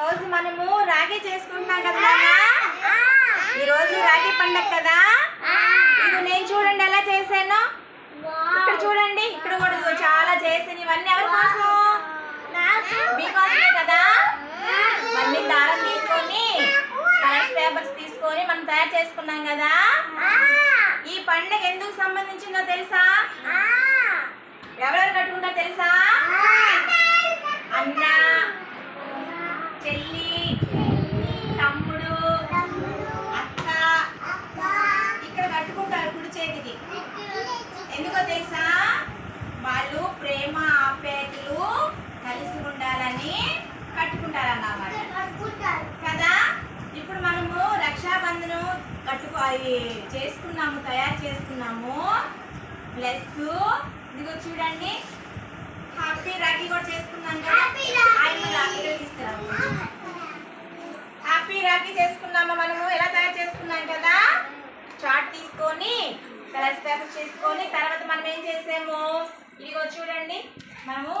రోజు మనము రాగి చేసుకుంటున్నాం కదా ఈ రోజు రాగి పండగ కదా? ఇది నేను చూడండి ఎలా చేశాను. ఇక్కడ చూడండి ఇక్కడ కూడా చాలా చేసాను ఇవన్నీ ఎవరి కోసం? మీకోసమే కదా? మళ్ళీ దారం తీసుకొని కలర్స్ పేపర్స్ తీసుకొని మనం తయారు చేసుకున్నాం కదా? ఈ పండగ ఎందుకు సంబంధించిందో తెలుసా ఎవరెవరు కట్టుకుంటారో తెలుసా అన్న చెల్లి తమ్ముడు అక్క. ఇక్కడ కట్టుకుంటారు కుడి చేతికి. ఎందుకో తెలుసా? వాళ్ళు ప్రేమ ఆప్యాయతలు కలిసి ఉండాలని కట్టుకుంటారు అన్నమాట కదా? ఇప్పుడు మనము రక్షాబంధనం కట్టుకో అది చేసుకున్నాము తయారు చేసుకున్నాము. ప్లస్ ఇదిగో చూడండి. హ్యాపీ రాఖీ కూడా చేసుకున్నాం కదా? రాఖీ చేసుకున్నామా మనము? ఎలా తయారు చేసుకున్నాం కదా? చాట్ తీసుకొని కలర్స్ పేపర్ చేసుకొని తర్వాత మనం ఏం చేసాము? ఇదిగో చూడండి మనము